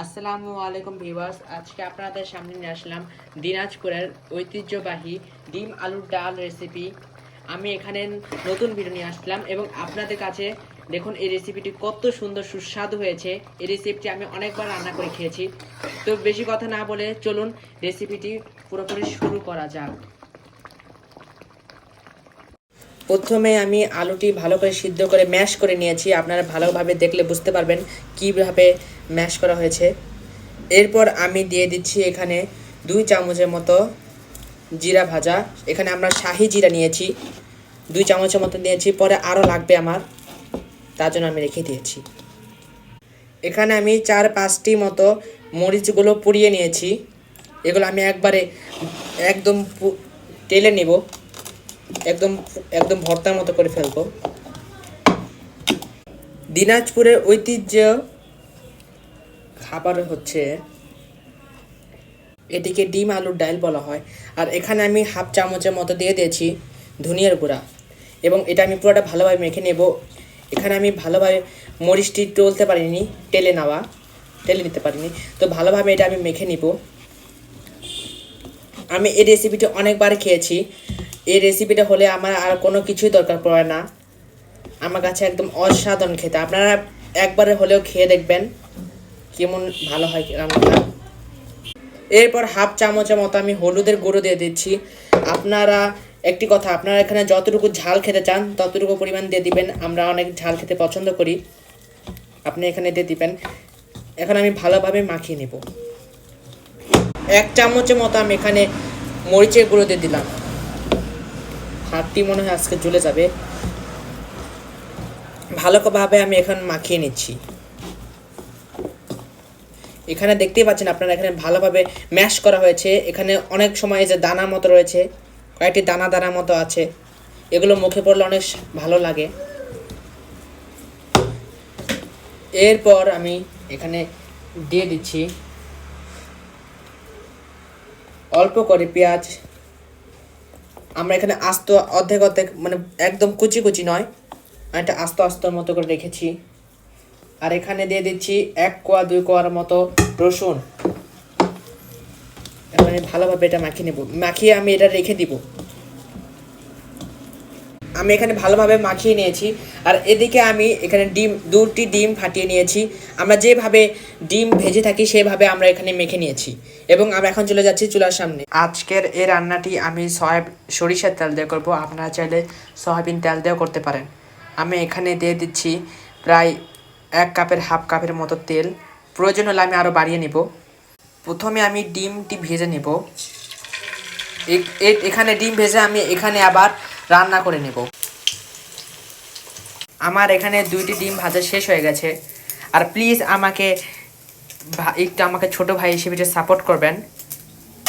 আসসালামু আলাইকুম ভিউয়ার্স, আজকে আপনাদের সামনে নিয়ে আসলাম দিনাজপুরের ঐতিহ্যবাহী ডিম আলুর ডাল রেসিপি আমি এখানে নতুন ভিডিও নিয়ে আসলাম এবং আপনাদের কাছে দেখুন এই রেসিপিটি কত সুন্দর, সুস্বাদু হয়েছে। এই রেসিপিটি আমি অনেকবার রান্না করে খেয়েছি। তো বেশি কথা না বলে চলুন রেসিপিটি পুরোপুরি শুরু করা যাক। প্রথমে আমি আলুটি ভালো করে সিদ্ধ করে ম্যাশ করে নিয়েছি। আপনারা ভালোভাবে দেখলে বুঝতে পারবেন কীভাবে ম্যাশ করা হয়েছে। এরপর আমি দিয়ে দিচ্ছি এখানে দুই চামচের মতো জিরা ভাজা। এখানে আমরা শাহি জিরা নিয়েছি। দুই চামচের মতো নিয়েছি, পরে আরও লাগবে আমার। তার জন্য আমি রেখে দিয়েছি। এখানে আমি চার পাঁচটি মতো মরিচগুলো পুড়িয়ে নিয়েছি। এগুলো আমি একবারে একদম টেলে নেব। একদম একদম ভর্তার মতো করে ফেলব। দিনাজপুরের ঐতিহ্য খাবার হচ্ছে, এটিকে ডিম আলুর ডাল বলা হয়। আর এখানে আমি হাফ চামচের মতো দিয়ে দিয়েছি ধনিয়ার গুঁড়া। এবং এটা আমি পুরোটা ভালোভাবে মেখে নেব। এখানে আমি ভালোভাবে মরিচটি টলতে পারিনি টেলে নেওয়া টেলে নিতে পারিনি। তো ভালোভাবে এটা আমি মেখে নিব। আমি এই রেসিপিটা অনেকবার খেয়েছি। এই রেসিপিটা হলে আমার আর কোনো কিছুই দরকার পড়ে না। আমার কাছে একদম অসাধারণ খেতে। আপনারা একবারে হলেও খেয়ে দেখবেন। কেমন ভালো হয় রান্নাটা? এরপর হাফ চামচের মতো আমি হলুদের গুঁড়ো দিয়ে দিচ্ছি। আপনারা, একটি কথা, আপনারা এখানে যতটুকু ঝাল খেতে চান, ততটুকু পরিমাণ দিয়ে দিবেন। আমরা অনেক ঝাল খেতে পছন্দ করি। আপনি এখানে দিয়ে দিবেন। এখন আমি ভালোভাবে মাখিয়ে নেব। এক চামচের মতো আমি এখানে মরিচের গুঁড়ো দিয়ে দিলাম। হাতটি মনে হয় আজকে জ্বলে যাবে। ভালোভাবে আমি এখন মাখিয়ে নিচ্ছি। এখানে দেখতেই পাচ্ছেন আপনারা এখানে ভালোভাবে ম্যাশ করা হয়েছে। এখানে অনেক সময় যে দানা মতো রয়েছে, কয়েকটি দানা দানা মতো আছে। এগুলো মুখে পড়লে অনেক ভালো লাগে। এরপর আমি এখানে দিয়ে দিচ্ছি অল্প করে পেঁয়াজ। আমরা এখানে আস্ত অর্ধেক অর্ধেক মানে একদম কুচি কুচি নয় একটা আস্ত আস্তর মতো করে রেখেছি। আর এখানে দিয়ে দিচ্ছি এক কোয়া, দুই কোয়ার মতো রসুন এখানে ভালোভাবে এটা মাখিয়ে নেব। মাখিয়ে আমি এটা রেখে দিব। আমি এখানে ভালোভাবে মাখিয়ে নিয়েছি। আর এদিকে আমি এখানে ডিম, দুটি ডিম ফাটিয়ে নিয়েছি। আমরা যেভাবে ডিম ভেজে থাকি, সেভাবে আমরা এখানে মেখে নিয়েছি। এবং আমরা এখন চলে যাচ্ছি চুলার সামনে। আজকের এই রান্নাটি আমি সয়াব, সরিষার তেল দিয়ে করব। আপনারা চাইলে সয়াবিন তেল দিয়েও করতে পারেন। আমি এখানে দিয়ে দিচ্ছি প্রায় এক কাপের, হাফ কাপের মতো তেল। প্রয়োজন হলে আমি আরও বাড়িয়ে নেব। প্রথমে আমি ডিমটি ভেজে নেব। এখানে ডিম ভেজে আমি এখানে আবার রান্না করে নেব। আমার এখানে দুইটি ডিম ভাজা শেষ হয়ে গেছে। আর প্লিজ আমাকে একটু আমাকে ছোট ভাই হিসেবে একটু সাপোর্ট করবেন।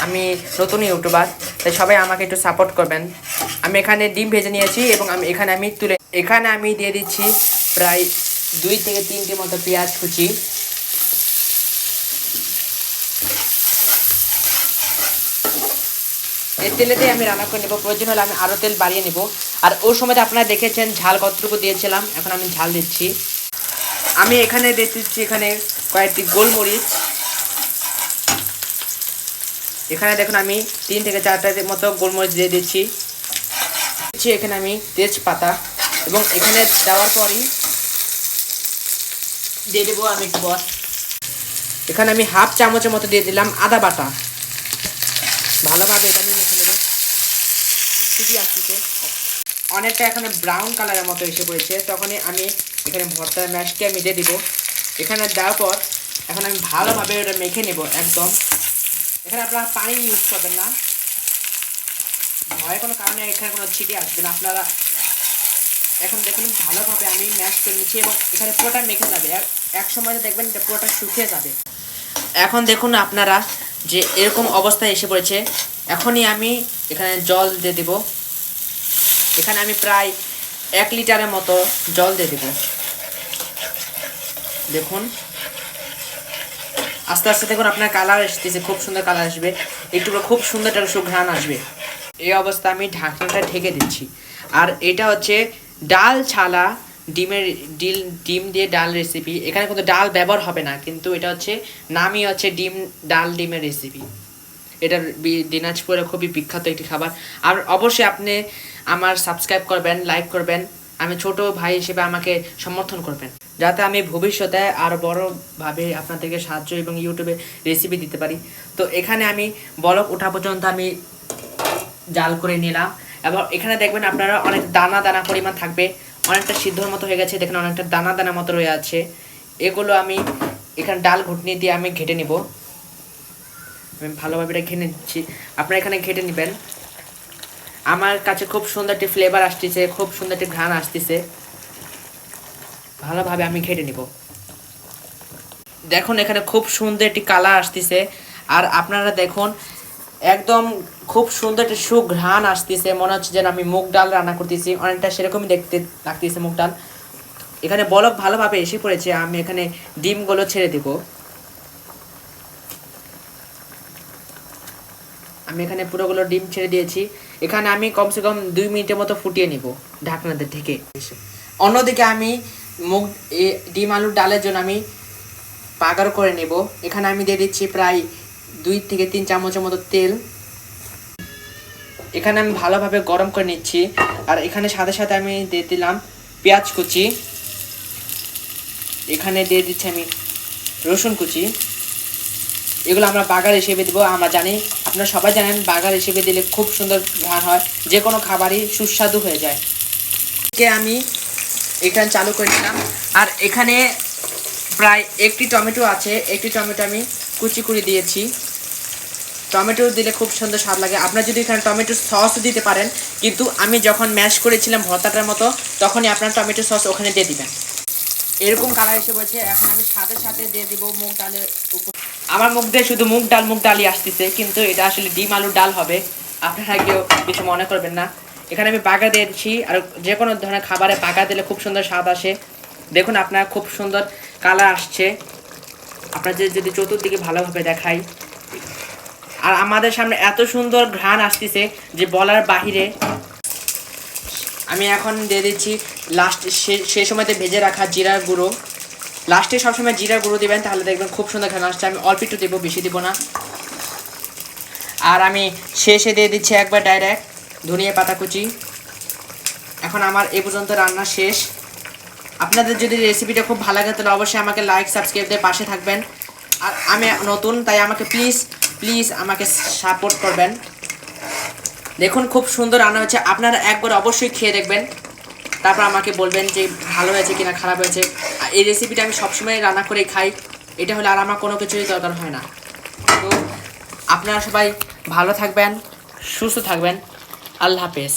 আমি নতুন ইউটিউবার, তাই সবাই আমাকে একটু সাপোর্ট করবেন। আমি এখানে ডিম ভেজে নিয়েছি এবং আমি এখানে আমি তুলে এখানে আমি দিয়ে দিচ্ছি প্রায় দুই থেকে তিনটি মতো পেঁয়াজ কুচি। এই তেলেতেই আমি রান্না করে নেব। প্রয়োজন হলে আমি আরও তেল বাড়িয়ে নেব। আর ওই সময় আপনারা দেখেছেন, ঝাল কতটুকু দিয়েছিলাম। এখন আমি ঝাল দিচ্ছি। আমি এখানে দিয়ে দিচ্ছি এখানে কয়েকটি গোলমরিচ। এখানে দেখুন আমি তিন থেকে চারটা মতো গোলমরিচ দিয়ে দিচ্ছি। দিচ্ছি এখানে আমি তেজপাতা। এবং এখানে দেওয়ার পরই দিয়ে দেবো আমি একটু এখানে আমি হাফ চামচের মতো দিয়ে দিলাম আদা বাটা। ভালোভাবে নেব সিটি আসতেছে অনেকটা এখানে ব্রাউন কালারের মতো এসে পড়েছে। তখনই আমি এখানে ভর্তার ম্যাশটি আমি দিয়ে দিব। এখানে দেওয়ার পর এখন আমি ভালোভাবে ওটা মেখে নেব একদম। এখানে আপনারা পানি ইউজ করবেন না। ভয়ের কোনো কারণে এখানে কোনো ছিটি আসবে না। আপনারা এখন দেখুন ভালোভাবে আমি ম্যাশ করে নিচ্ছি এবং এখানে পুরোটা মেখে যাবে। এক- সময় দেখবেন এটা পুরোটা শুকিয়ে যাবে। এখন দেখুন আপনারা যে এরকম অবস্থায় এসে পড়েছে এখনই আমি এখানে জল দিয়ে দেব। এখানে আমি প্রায় এক লিটারের মতো জল দিয়ে দেব। দেখুন। আস্তে আস্তে দেখুন আপনার কালার আসতেছে খুব সুন্দর কালার আসবে। একটু খুব সুন্দর একটা সুঘ্রাণ আসবে। এই অবস্থা আমি ঢাকনাটা ঢেকে দিচ্ছি। আর এটা হচ্ছে ডাল ছালা ডিমের ডিল, ডিম দিয়ে ডাল রেসিপি এখানে কিন্তু ডাল ব্যবহার হবে না, কিন্তু এটা হচ্ছে নামই হচ্ছে ডিম, ডাল ডিমের রেসিপি এটা দিনাজপুরে খুবই বিখ্যাত একটি খাবার। আর অবশ্যই আপনি আমার সাবস্ক্রাইব করবেন লাইক করবেন। আমি ছোট ভাই হিসেবে আমাকে সমর্থন করবেন। যাতে আমি ভবিষ্যতে আরও বড়োভাবে আপনাদেরকে সাহায্য এবং ইউটিউবে রেসিপি দিতে পারি। তো এখানে আমি বলক ওঠা পর্যন্ত আমি জাল করে নিলাম। এবং এখানে দেখবেন আপনারা অনেক দানা দানা পরিমাণ থাকবে। অনেকটা সিদ্ধর মতো হয়ে গেছে। দেখেন অনেকটা দানা দানা মতো রয়ে আছে। এগুলো আমি এখানে ডাল ঘুটনি দিয়ে আমি ঘেটে নিব। আমি ভালোভাবে এটা নিচ্ছি। আপনারা এখানে ঘেটে নেবেন। আমার কাছে খুব সুন্দর একটি ফ্লেভার আসতেছে, খুব সুন্দর একটি ঘ্রাণ আসতেছে। ভালোভাবে আমি ঘেটে নিব। দেখুন, এখানে খুব সুন্দর একটি কালার আসতেছে। আর আপনারা দেখুন, একদম খুব সুন্দর একটি সুঘ্রাণ আসতেছে। মনে হচ্ছে যেন আমি মুগ ডাল রান্না করতেছি। অনেকটা সেরকমই দেখতে লাগতেছে মুগ ডাল। এখানে বলক ভালোভাবে এসে পড়েছে। আমি এখানে ডিমগুলো ছেড়ে দেব। আমি এখানে পুরোগুলো ডিম ছেড়ে দিয়েছি। এখানে আমি কমসে কম দুই মিনিটের মতো ফুটিয়ে নিব ঢাকনাতে ঢেকে। অন্যদিকে আমি মুগ ডিম, আলুর ডালের জন্য আমি পাগার করে নেব। এখানে আমি দিয়ে দিচ্ছি প্রায় দুই থেকে তিন চামচের মতো তেল। এখানে আমি ভালোভাবে গরম করে নিচ্ছি। আর এখানে সাথে সাথে আমি দিয়ে দিলাম পেঁয়াজ কুচি। এখানে দিয়ে দিচ্ছি আমি রসুন কুচি। এগুলো আমরা বাগার হিসেবে দেবো। আমরা জানি আপনারা সবাই জানেন, বাগার হিসেবে দিলে খুব সুন্দর ঘ্রাণ হয় যে কোনো খাবারই সুস্বাদু হয়ে যায়। আমি এখানে চালু করে নিলাম আর এখানে প্রায় একটি টমেটো আছে, একটি টমেটো আমি কুচি করে দিয়েছি। টমেটো দিলে খুব সুন্দর স্বাদ লাগে। আপনারা যদি এখানে টমেটো সস দিতে পারেন, কিন্তু আমি যখন ম্যাশ করেছিলাম ভর্তাটার মতো, তখনই আপনার টমেটো সস ওখানে দিয়ে দিবেন। এরকম কালার এসে বলছে, এখন আমি সাথে সাথে দিয়ে দিব মুগ ডালের উপর। আমার মুখ দিয়ে শুধু মুগ ডাল, মুগ ডালই আসতেছে, কিন্তু এটা আসলে ডিম আলুর ডাল হবে। আপনারা কেউ কিছু মনে করবেন না। এখানে আমি বাগা দিয়েছি আর যে কোনো ধরনের খাবারে বাগা দিলে খুব সুন্দর স্বাদ আসে। দেখুন আপনার খুব সুন্দর কালার আসছে। আপনার যে যদি চতুর্দিকে ভালোভাবে দেখাই। আর আমাদের সামনে এত সুন্দর ঘ্রাণ আসতেছে যে বলার বাহিরে। আমি এখন দিয়ে দিচ্ছি লাস্ট সে সময়তে ভেজে রাখা জিরার গুঁড়ো। লাস্টে সবসময় জিরার গুঁড়ো দেবেন, তাহলে দেখবেন খুব সুন্দর ঘ্রাণ আসছে। আমি অল্প একটু দেবো, বেশি দেবো না। আর আমি শেষে দিয়ে দিচ্ছি একবার ডাইরেক্ট ধনিয়া পাতা কুচি। এখন আমার এ পর্যন্ত রান্না শেষ। আপনাদের যদি রেসিপিটা খুব ভালো লাগে, তাহলে অবশ্যই আমাকে লাইক সাবস্ক্রাইব দিয়ে পাশে থাকবেন। আর আমি নতুন, তাই আমাকে প্লিজ প্লিজ আমাকে সাপোর্ট করবেন। দেখুন, খুব সুন্দর রান্না হয়েছে। আপনারা একবার অবশ্যই খেয়ে দেখবেন। তারপর আমাকে বলবেন যে ভালো হয়েছে কিনা, খারাপ হয়েছে। এই রেসিপিটা আমি সবসময় রান্না করে খাই, এটা হলে আর আমার কোনো কিছুই দরকার হয় না। তো আপনারা সবাই ভালো থাকবেন, সুস্থ থাকবেন। আল্লাহ হাফেজ।